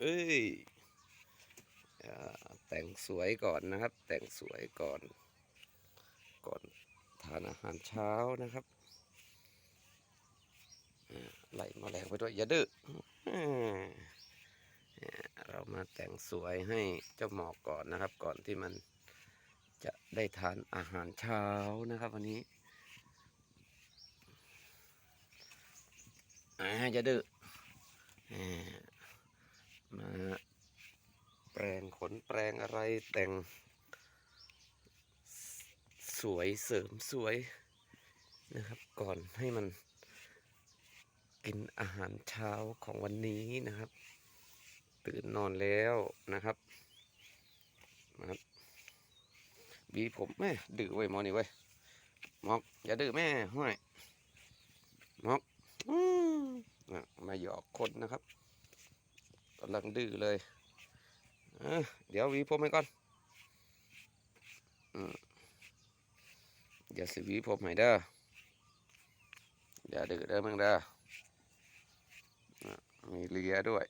เอ้ยแต่งสวยก่อนนะครับ แต่งสวยก่อน ก่อนทานอาหารเช้านะครับอ่าไล่แมลงไปด้วยอย่าดื้อเรามาแต่งสวยให้เจ้าหมอกก่อนนะครับ ก่อนที่มันจะได้ทานอาหารเช้านะครับ วันนี้อย่าดื้อ อ่ามาแปลงขนแปลงอะไรแต่ง สวยเสริมสวยนะครับ ก่อนให้มันกินอาหารเช้าของวันนี้นะครับ ตื่นนอนแล้วนะครับนะครับบีผมแม่ดื้อไว้มอนี่ไว้มอกอย่าดื้อแม่ห้วยมอกอืมอะมาหยอกคนนะครับ กำลังดื้อเลยเดี๋ยววีผมให้ก่อนอย่าสิวีผมให้เด้ออย่าดื้อเด้อมึงเด้อมีเลียด้วย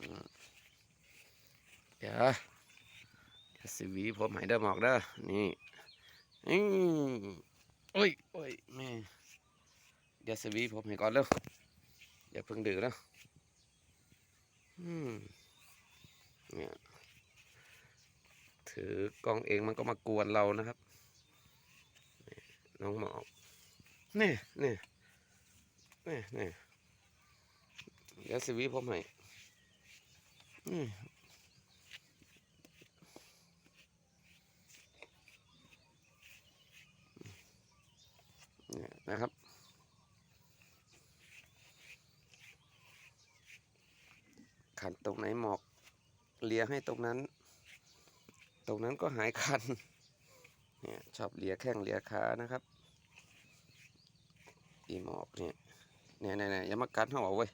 อืมอย่าอย่าสิวีผมให้เด้อหมอกเด้อนี่อืมโอ้ยโอ้ยแม่อย่าสิวีผมให้ก่อนเร็วอย่าเพิ่งดื้อแล้ว อืมเนี่ยถือกล้องเองมันก็มากวนเรานะครับ น้องหมอกนี่นี่นี่นี่เดี๋ยวสิวีผมให้นี่เนี่ยนะครับ ขันตรงไหนหมอก เลียให้ตรงนั้น ตรงนั้นก็หายคันเนี่ยชอบเลียแข้งเลียขานะครับอีหมอกเนี่ยเนี่ยเนี่ยอย่ามากัดเขาเอาเว้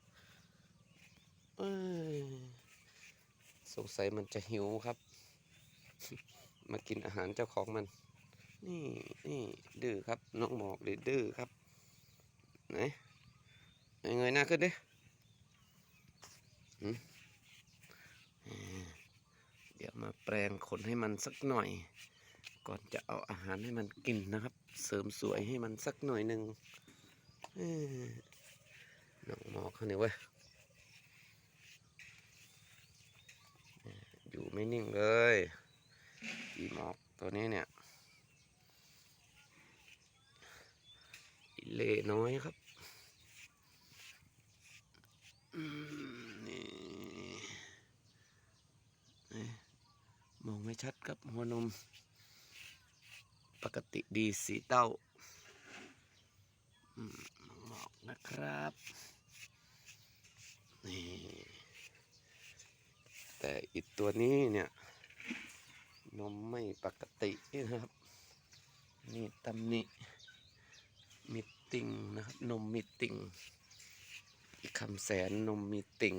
สงสัยมันจะหิวครับ มากินอาหารเจ้าของมัน นี่นี่ดื้อครับน้องหมอกดื้อดื้อครับไหนเงยหน้าขึ้นดิ ดี๋ยวมาแปลงขนให้มันสักหน่อย ก่อนจะเอาอาหารให้มันกินนะครับ เสริมสวยให้มันสักหน่อยหนึ่งน้องหมอกเขาเนี่ยเว้ยอยู่ไม่นิ่งเลยอีหมอกตัวนี้เนี่ยอีเล่น้อยครับ อืมนี่ มอง ไม่ชัดครับหัวนม ปกติดีสีเต้าหมอกนะครับนี่แต่อีกตัวนี้เนี่ย นมไม่ปกตินะครับ นี่ตำหนิมีติ่งนะครับ นมมีติ่งอีกคำแสนนมมีติ่ง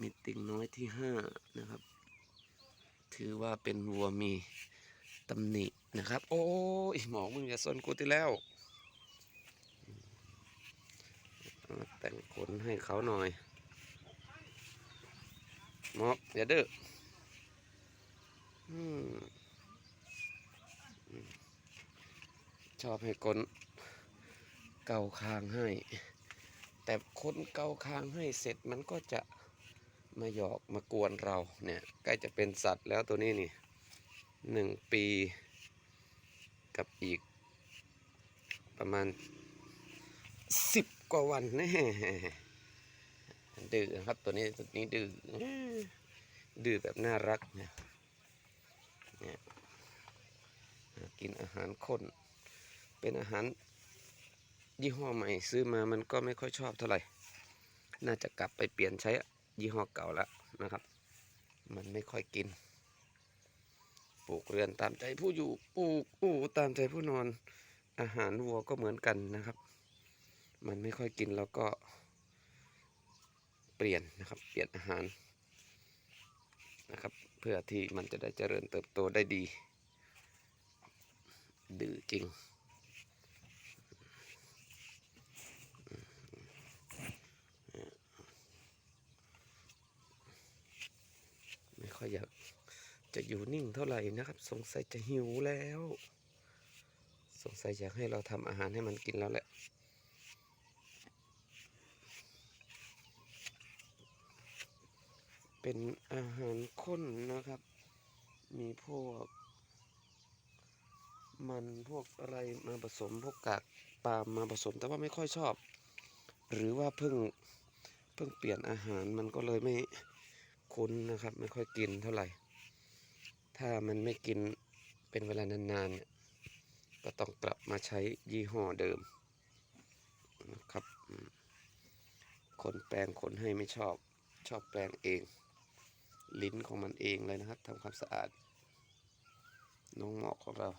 มีติ่งน้อยที่ห้านะครับ ถือว่าเป็นวัวมีตำหนินะครับ โอ้ยหมอมึงอย่าสนกูที่แล้ว แต่งขนให้เขาหน่อยหมออย่าดื้อชอบให้คนเกาคางให้ แต่คนเกาคางให้เสร็จมันก็จะ มาหยอกมากวนเราเนี่ย ใกล้จะเป็นสัตว์แล้วตัวนี้นี่หนึ่งปีกับอีก ประมาณสิบกว่าวันแน่ดื้อครับตัวนี้ตัวนี้ดื้อดื้อแบบน่ารักเนี่ยเนี่ยกินอาหารข้น เป็นอาหารยี่ห้อใหม่ซื้อมามันก็ไม่ค่อยชอบเท่าไหร่ น่าจะกลับไปเปลี่ยนใช้ ยี่ห้อเก่าแล้วนะครับ มันไม่ค่อยกิน ปลูกเรือนตามใจผู้อยู่ปลูกอู่ตามใจผู้นอน อาหารวัวก็เหมือนกันนะครับ มันไม่ค่อยกินแล้วก็เปลี่ยนนะครับ เปลี่ยนอาหารนะครับ เพื่อที่มันจะได้เจริญเติบโตได้ดีดื้อจริง ค่อยอยาก จะอยู่นิ่งเท่าไหร่นะครับ สงสัยจะหิวแล้ว สงสัยอยากให้เราทำอาหารให้มันกินแล้วแหละเป็นอาหารข้นนะครับ มีพวก มันพวกอะไรมาผสมพวกกากปลาล์มมาผสม แต่ว่าไม่ค่อยชอบ หรือว่าเพิ่งเพิ่งเปลี่ยนอาหารมันก็เลยไม่คุ้นนะครับ ไม่ค่อยกินเท่าไหร่ ถ้ามันไม่กินเป็นเวลานานๆเนี่ยก็ต้องกลับมาใช้ยี่ห้อเดิมนะครับคนแปลงคนให้ไม่ชอบชอบแปลงเอง ลิ้นของมันเองเลยนะครับทำความสะอาด น้องหมอกของเรา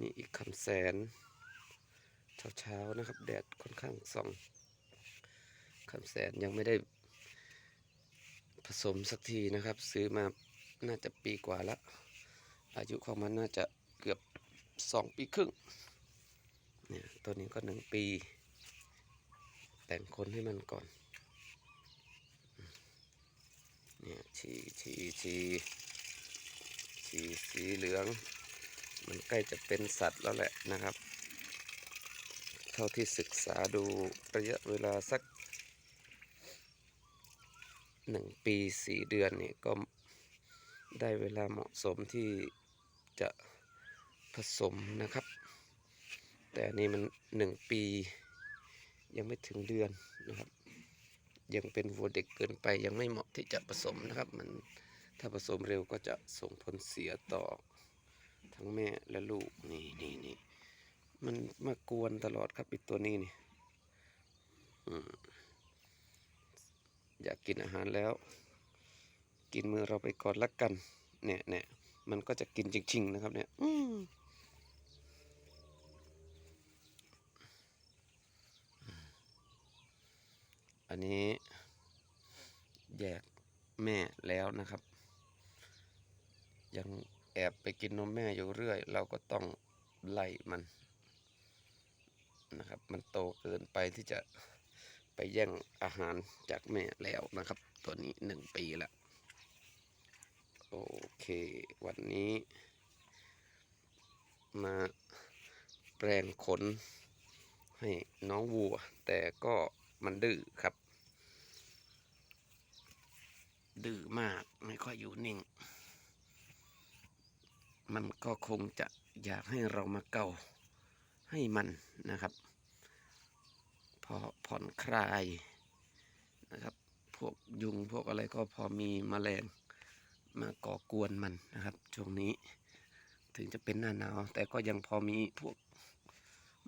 มีอีกคำแสน เช้าๆนะครับ แดดค่อนข้างส่องคำแสนยังไม่ได้ผสมสักทีนะครับ ซื้อมา น่าจะปีกว่าแล้ว อายุของมันน่าจะเกือบสองปีครึ่ง เนี่ยตัวนี้ก็หนึ่งปี แต่งคนให้มันก่อน เนี่ยชีชีชีชีสีเหลือง มันใกล้จะเป็นสัตว์แล้วแหละนะครับ เท่าที่ศึกษาดูระยะเวลาสักหนึ่งปีสี่เดือนเนี่ยก็ ได้เวลาเหมาะสมที่จะผสมนะครับ แต่อันนี่มันหนึ่งปี ยังไม่ถึงเดือนนะครับ ยังเป็นวัวเด็กเกินไปยังไม่เหมาะที่จะผสมนะครับ มันถ้าผสมเร็วก็จะส่งผลเสียต่อทั้งแม่และลูกนี่นี่นี่มันมากวนตลอดครับอีกตัวนี้นี่อยากกินอาหารแล้ว กินมือเราไปก่อนละกัน เนี่ยเนี่ยมันก็จะกินจริงๆนะครับ เนี่ยอืมอันนี้แยกแม่แล้วนะครับ ยังแอบไปกินนมแม่อยู่เรื่อย เราก็ต้องไล่มันนะครับ มันโตเกินไปที่จะไปแย่งอาหารจากแม่แล้วนะครับ ตัวนี้หนึ่งปีแล้ว โอเค วันนี้ มาแปลงขน ให้น้องวัว แต่ก็มันดื้อครับ ดื้อมากไม่ค่อยอยู่นิ่ง มันก็คงจะอยากให้เรามาเกาให้มันนะครับ พอผ่อนคลายนะครับ พวกยุงพวกอะไรก็พอมีมแมลง มาก่อกวนมันนะครับ ช่วงนี้ถึงจะเป็นหน้าหนาว แต่ก็ยังพอมีพวก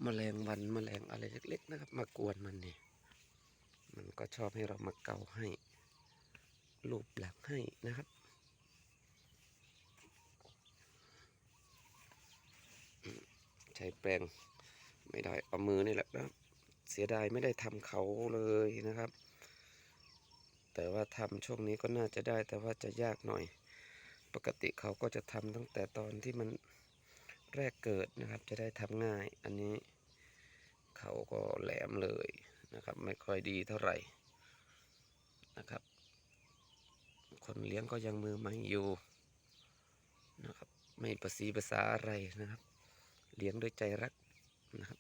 แมลงวันแมลงอะไรเล็ก ๆ นะครับ มากวนมันเนี่ยมันก็ชอบให้เรามาเกาให้ลูบหลังให้นะครับใช้แปรงไม่ได้เอามือนี่แหละนะเสียดายไม่ได้ทำเขาเลยนะครับ แต่ว่าทำช่วงนี้ก็น่าจะได้แต่ว่าจะยากหน่อย ปกติเขาก็จะทำตั้งแต่ตอนที่มันแรกเกิดนะครับ จะได้ทำง่าย อันนี้เขาก็แหลมเลยนะครับ ไม่ค่อยดีเท่าไหร่นะครับ คนเลี้ยงก็ยังมือใหม่อยู่นะครับ ไม่ประสีภาษาอะไรนะครับ เลี้ยงด้วยใจรักนะครับ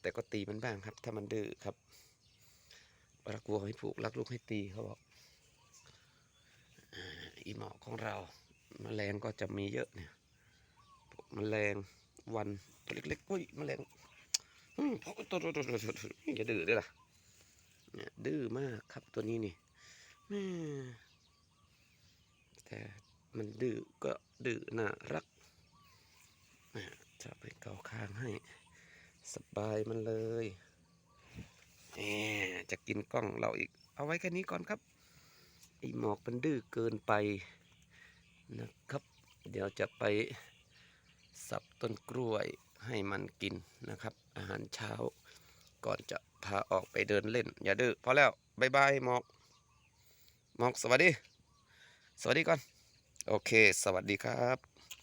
แต่ก็ตีมันบ้างครับ ถ้ามันดื้อครับ รักวัวให้ผูกรักลูกให้ตีเขาบอกอีหมอของเราแมลงก็จะมีเยอะเนี่ยพวกแมลงวันตัวเล็กๆอุ้ยแมลงอืมตัวตัวตัวตัวตัวตัวอย่าดื้อด้วยล่ะเนี่ยดื้อมากครับตัวนี้นี่แต่มันดื้อก็ดื้อน่ารักจะไปเกาคางให้ สบายมันเลย จะกินกล้องเราอีก เอาไว้แค่นี้ก่อนครับไอหมอกมันดื้อเกินไปนะครับ เดี๋ยวจะไปสับต้นกล้วยให้มันกินนะครับ อาหารเช้า ก่อนจะพาออกไปเดินเล่น อย่าดื้อพอแล้วบายบายหมอกหมอกสวัสดี สวัสดีก่อน โอเค สวัสดีครับ